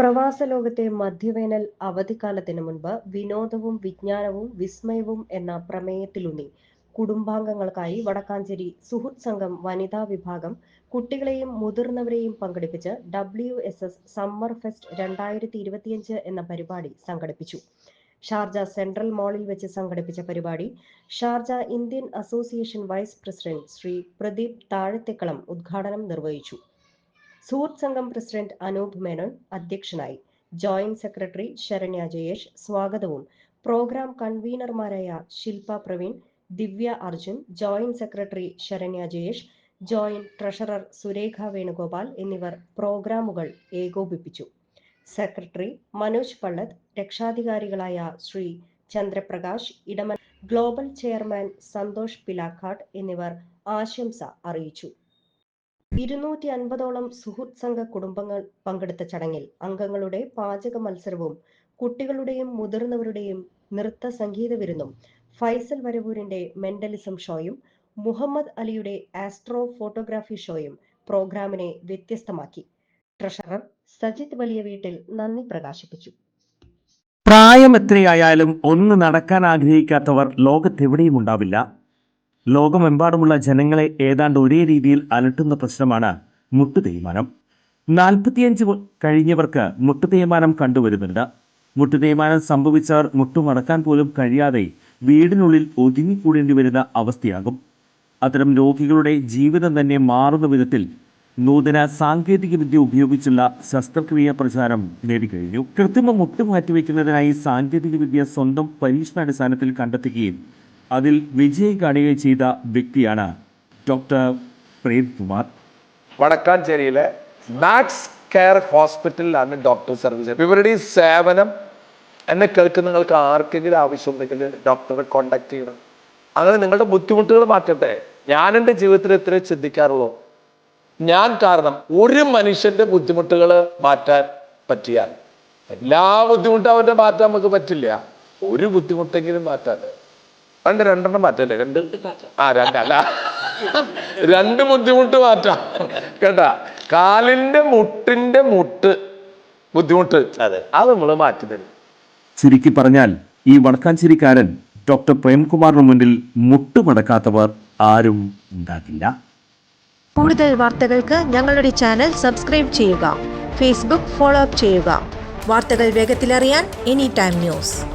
പ്രവാസ ലോകത്തെ മധ്യവേനൽ അവധിക്കാലത്തിന് മുൻപ് വിനോദവും വിജ്ഞാനവും വിസ്മയവും എന്ന പ്രമേയത്തിലൂന്നി കുടുംബാംഗങ്ങൾക്കായി വടക്കാഞ്ചേരി സുഹൃത് സംഘം വനിതാ വിഭാഗം കുട്ടികളെയും മുതിർന്നവരെയും പങ്കെടുപ്പിച്ച് W S S summer fest രണ്ടായിരത്തി ഇരുപത്തിയഞ്ച് എന്ന പരിപാടി സംഘടിപ്പിച്ചു. ഷാർജ സെൻട്രൽ മാളിൽ വെച്ച് സംഘടിപ്പിച്ച പരിപാടി Sharjah Indian association vice president Shri Pradeep Thazhathekkalam ഉദ്ഘാടനം നിർവഹിച്ചു. സുഹൃത്ത് സംഘം പ്രസിഡന്റ് അനൂപ് മേനോൻ അധ്യക്ഷനായി. ജോയിന്റ് സെക്രട്ടറി ശരണ്യ ജയേഷ് സ്വാഗതവും. Programme കൺവീനർമാരായ Shilpa Praveen Divya Arjun joint secretary Saranya Jayesh joint treasurer Surekha Venugopal എന്നിവർ പ്രോഗ്രാമുകൾ ഏകോപിപ്പിച്ചു. സെക്രട്ടറി മനോജ് പള്ളത് രക്ഷാധികാരികളായ ശ്രീ ചന്ദ്രപ്രകാശ് ഇടമൻ ഗ്ലോബൽ ചെയർമാൻ സന്തോഷ് പിലാഖാട്ട് എന്നിവർ ആശംസ അറിയിച്ചു. ഇരുന്നൂറ്റി അൻപതോളം സുഹൃത്ത് സംഘ കുടുംബങ്ങൾ പങ്കെടുത്ത ചടങ്ങിൽ അംഗങ്ങളുടെ പാചക മത്സരവും കുട്ടികളുടെയും മുതിർന്നവരുടെയും നൃത്ത സംഗീത വിരുന്നും ഫൈസൽ വരവൂരിന്റെ മെന്റലിസം ഷോയും മുഹമ്മദ് അലിയുടെ ആസ്ട്രോ ഫോട്ടോഗ്രാഫി ഷോയും പ്രോഗ്രാമിനെ വ്യത്യസ്തമാക്കി. ട്രഷറർ സജിത് വലിയ വീട്ടിൽ നന്ദി പ്രകാശിപ്പിച്ചു. പ്രായം എത്രയായാലും ഒന്ന് നടക്കാൻ ആഗ്രഹിക്കാത്തവർ ലോകത്തെവിടെയും ഉണ്ടാവില്ല. ലോകമെമ്പാടുമുള്ള ജനങ്ങളെ ഏതാണ്ട് ഒരേ രീതിയിൽ അലട്ടുന്ന പ്രശ്നമാണ് മുട്ടു തേയ്മാനം. നാൽപ്പത്തിയഞ്ച് കഴിഞ്ഞവർക്ക് മുട്ടു തേയ്മാനം കണ്ടുവരുന്നുണ്ട്. മുട്ടു തേയ്മാനം സംഭവിച്ചവർ മുട്ടുമടക്കാൻ പോലും കഴിയാതെ വീടിനുള്ളിൽ ഒതുങ്ങിക്കൂടേണ്ടി വരുന്ന അവസ്ഥയാകും. അത്തരം രോഗികളുടെ ജീവിതം തന്നെ മാറുന്ന വിധത്തിൽ നൂതന സാങ്കേതികവിദ്യ ഉപയോഗിച്ചുള്ള ശസ്ത്രക്രിയ പ്രചാരം നേടിക്കഴിഞ്ഞു. കൃത്രിമ മുട്ട് മാറ്റിവെക്കുന്നതിനായി സാങ്കേതികവിദ്യ സ്വന്തം പരീക്ഷണാടിസ്ഥാനത്തിൽ കണ്ടെത്തുകയും അതിൽ വിജയ് കാണുകയും ചെയ്ത വ്യക്തിയാണ് ഡോക്ടർ പ്രേംകുമാർ വടക്കാഞ്ചേരിയിലെ മാക്സ് കെയർ ഹോസ്പിറ്റലിലാണ് ഡോക്ടർ സർവീസ് ഇവരുടെ സേവനം എന്നെ കേൾക്കുന്ന നിങ്ങൾക്ക് ആർക്കെങ്കിലും ആവശ്യമുണ്ടെങ്കിൽ ഡോക്ടറെ കോണ്ടാക്ട് ചെയ്യണം. അങ്ങനെ നിങ്ങളുടെ ബുദ്ധിമുട്ടുകൾ മാറ്റട്ടെ. ഞാൻ എന്റെ ജീവിതത്തിൽ എത്ര ചിന്തിക്കാറുള്ളൂ. ഞാൻ കാരണം ഒരു മനുഷ്യന്റെ ബുദ്ധിമുട്ടുകൾ മാറ്റാൻ പറ്റിയാൽ എല്ലാ ബുദ്ധിമുട്ടും അവരുടെ മാറ്റാൻ നമുക്ക് പറ്റില്ല. ഒരു ബുദ്ധിമുട്ടെങ്കിലും മാറ്റാൻ. രണ്ട് രണ്ടെണ്ണം മാറ്റല്ലേ രണ്ട് ആ രണ്ടല്ല രണ്ട് ബുദ്ധിമുട്ട് മാറ്റാം. കേട്ടാ? കാലിന്റെ മുട്ടിന്റെ മുട്ട് ബുദ്ധിമുട്ട്. അതെ. അത് നമ്മൾ മാറ്റി തരും. ചുരുക്കി പറഞ്ഞാൽ ഈ വടക്കാഞ്ചേരിക്കാരൻ ഡോക്ടർ പ്രേംകുമാറിന് മുന്നിൽ മുട്ടുമടക്കാത്തവർ ആരും ഉണ്ടാകില്ല. കൂടുതൽ വാർത്തകൾക്ക് ഞങ്ങളുടെ ചാനൽ സബ്സ്ക്രൈബ് ചെയ്യുക. ഫേസ്ബുക്ക് ഫോളോ അപ്പ് ചെയ്യുക. വാർത്തകൾ വേഗത്തിലറിയാൻ എനി ടൈം ന്യൂസ്.